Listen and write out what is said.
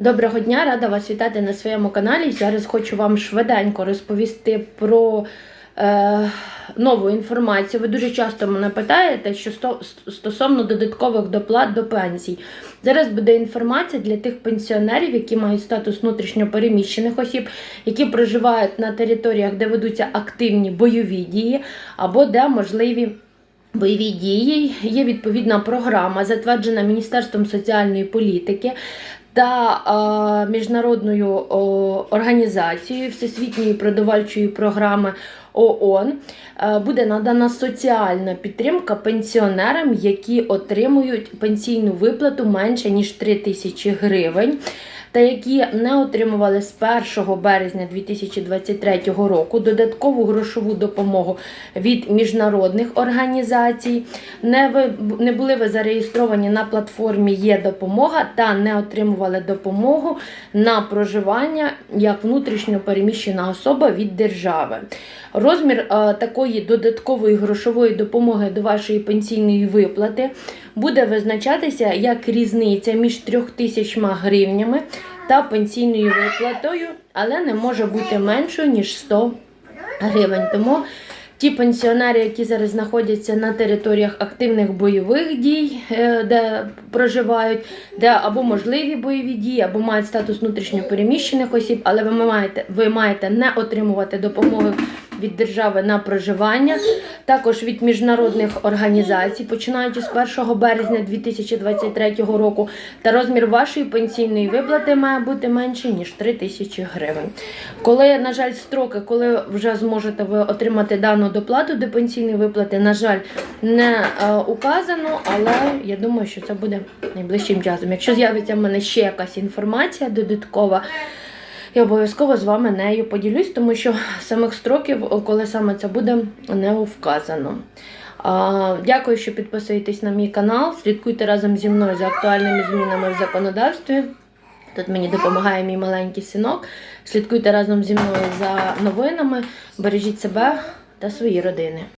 Доброго дня, рада вас вітати на своєму каналі. Зараз хочу вам швиденько розповісти про е, нову інформацію. Ви дуже часто мене питаєте, що сто- стосовно додаткових доплат до пенсій. Зараз буде інформація для тих пенсіонерів, які мають статус внутрішньопереміщених осіб, які проживають на територіях, де ведуться активні бойові дії, або де можливі. Бойові дії є відповідна програма, затверджена Міністерством соціальної політики та міжнародною організацією Всесвітньої продовольчої програми ООН. Е, буде надана соціальна підтримка пенсіонерам, які отримують пенсійну виплату менше ніж 3 тисячі гривень. Та які не отримували з 1 березня 2023 року додаткову грошову допомогу від міжнародних організацій, не, ви, не були ви зареєстровані на платформі Є допомога та не отримували допомогу на проживання як внутрішньо переміщена особа від держави. Розмір такої додаткової грошової допомоги до вашої пенсійної виплати буде визначатися як різниця між 3 тисячами гривнями та пенсійною виплатою, але не може бути меншою ніж 100 гривень. Тому ті пенсіонери, які зараз знаходяться на територіях активних бойових дій, е, де проживають, де або можливі бойові дії, або мають статус внутрішньопереміщених осіб, але ви маєте, ви маєте не отримувати допомоги від держави на проживання, також від міжнародних організацій, починаючи з 1 березня 2023 року, та розмір вашої пенсійної виплати має бути менше ніж 3 тисячі гривень. Коли, на жаль, строки, коли вже зможете ви отримати дану доплату до пенсійної виплати, на жаль, не е, указано, але я думаю, що це буде найближчим часом. Якщо з'явиться в мене ще якась інформація додаткова. Я обов'язково з вами нею поділюсь, тому що самих строків, коли саме це буде, не вказано. Дякую, що підписуєтесь на мій канал. Слідкуйте разом зі мною за актуальними змінами в законодавстві. Тут мені допомагає мій маленький синок. Слідкуйте разом зі мною за новинами. Бережіть себе та свої родини.